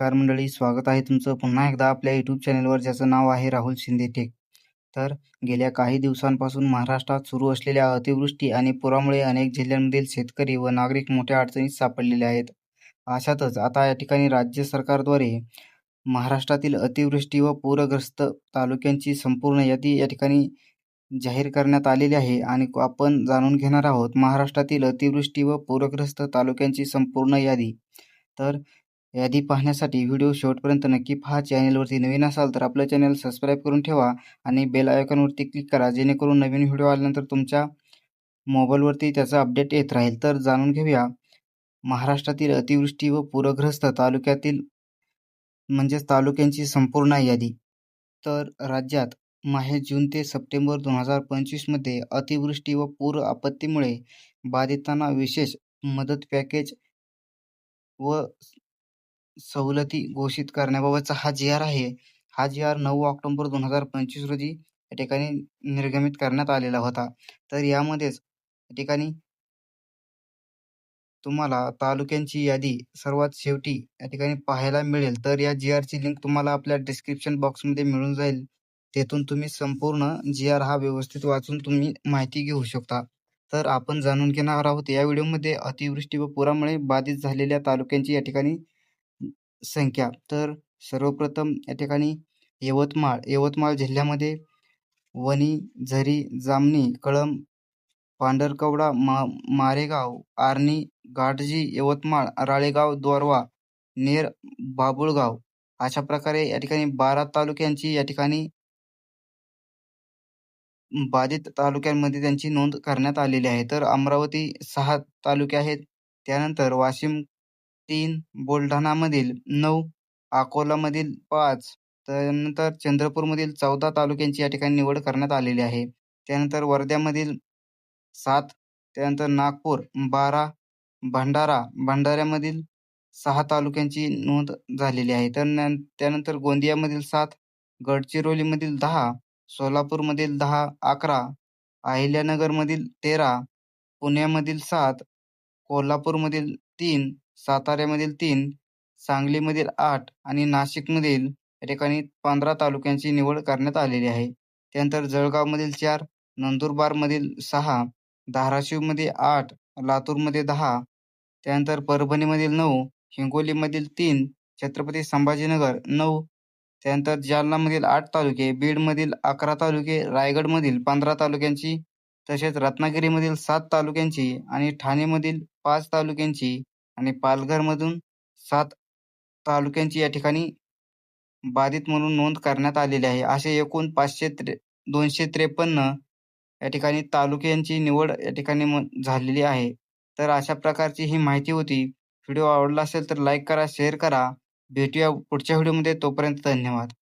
नमस्कार मंडळी स्वागत आहे तुमचं पुन्हा एकदा आपल्या यूट्यूब चॅनलवर ज्याचं नाव आहे राहुल शिंदे टेक. तर गेल्या काही दिवसांपासून महाराष्ट्रात सुरू असलेल्या अतिवृष्टी आणि पुरामुळे अनेक जिल्ह्यांमधील शेतकरी व नागरिक मोठ्या अडचणीत सापडलेले आहेत. अशातच आता या ठिकाणी राज्य सरकारद्वारे महाराष्ट्रातील अतिवृष्टी व पूरग्रस्त तालुक्यांची संपूर्ण यादी या ठिकाणी जाहीर करण्यात आलेली आहे आणि आपण जाणून घेणार आहोत महाराष्ट्रातील अतिवृष्टी व पूरग्रस्त तालुक्यांची संपूर्ण यादी. तर यादी पाहण्यासाठी व्हिडिओ शेवटपर्यंत नक्की पहा. चॅनलवरती नवीन असाल तर आपलं चॅनल सबस्क्राईब करून ठेवा आणि बेल आयकॉनवरती क्लिक करा जेणेकरून नवीन व्हिडिओ आल्यानंतर तुमच्या मोबाईलवरती त्याचा अपडेट येत राहील. तर जाणून घेऊया महाराष्ट्रातील अतिवृष्टी व पूरग्रस्त तालुक्यातील म्हणजेच तालुक्यांची संपूर्ण यादी. तर राज्यात माहे जून ते सप्टेंबर दोन हजार पंचवीसमध्ये अतिवृष्टी व पूर आपत्तीमुळे बाधितांना विशेष मदत पॅकेज व सवलती घोषित करण्याबाबतचा हा जी आर आहे हा जी आर नऊ ऑक्टोबर दोन हजार पंचवीस रोजी या ठिकाणी निर्गमित करण्यात आलेला होता. तर यामध्येच या ठिकाणी तुम्हाला तालुक्यांची यादी सर्वात शेवटी या ठिकाणी पाहायला मिळेल. तर या जी आरची लिंक तुम्हाला आपल्या डिस्क्रिप्शन बॉक्समध्ये मिळून जाईल. तेथून तुम्ही संपूर्ण जी आर हा व्यवस्थित वाचून तुम्ही माहिती घेऊ शकता. तर आपण जाणून घेणार आहोत या व्हिडिओमध्ये अतिवृष्टी व पुरामुळे बाधित झालेल्या तालुक्यांची या ठिकाणी संख्या. तर सर्वप्रथम या ठिकाणी यवतमाळ यवतमाळ जिल्ह्यामध्ये वणी झरी जामणी कळंब पांढरकवडा मा मारेगाव आर्णी गाडजी यवतमाळ राळेगाव द्वारवा नेर बाबुळगाव अशा प्रकारे या ठिकाणी बारा तालुक्यांची या ठिकाणी बाधित तालुक्यांमध्ये त्यांची नोंद करण्यात आलेली आहे. तर अमरावती सहा तालुके आहेत. त्यानंतर वाशिम तीन बुलढाणामधील नऊ अकोलामधील पाच त्यानंतर चंद्रपूरमधील चौदा तालुक्यांची या ठिकाणी निवड करण्यात आलेली आहे. त्यानंतर वर्ध्यामधील सात त्यानंतर नागपूर बारा भंडारा भंडाऱ्यामधील सहा तालुक्यांची नोंद झालेली आहे. तर त्यानंतर गोंदियामधील सात गडचिरोलीमधील दहा सोलापूरमधील दहा अकरा अहिल्यानगरमधील तेरा पुण्यामधील सात कोल्हापूरमधील तीन साताऱ्यामधील तीन सांगलीमधील आठ आणि नाशिकमधील या ठिकाणी पंधरा तालुक्यांची निवड करण्यात आलेली आहे. त्यानंतर जळगावमधील चार नंदुरबारमधील सहा धाराशिवमध्ये आठ लातूरमध्ये दहा त्यानंतर परभणीमधील नऊ हिंगोलीमधील तीन छत्रपती संभाजीनगर नऊ त्यानंतर जालनामधील आठ तालुके बीडमधील अकरा तालुके रायगडमधील पंधरा तालुक्यांची तसेच रत्नागिरीमधील सात तालुक्यांची आणि ठाणेमधील पाच तालुक्यांची आणि पालघरमधून सात तालुक्यांची या ठिकाणी बाधित म्हणून नोंद करण्यात आलेली आहे. असे एकूण पाचशे त्रे दोनशे त्रेपन्न या ठिकाणी तालुक्यांची निवड या ठिकाणी झालेली आहे. तर अशा प्रकारची ही माहिती होती. व्हिडिओ आवडला असेल तर लाईक करा शेअर करा. भेटूया पुढच्या व्हिडिओमध्ये. तोपर्यंत धन्यवाद.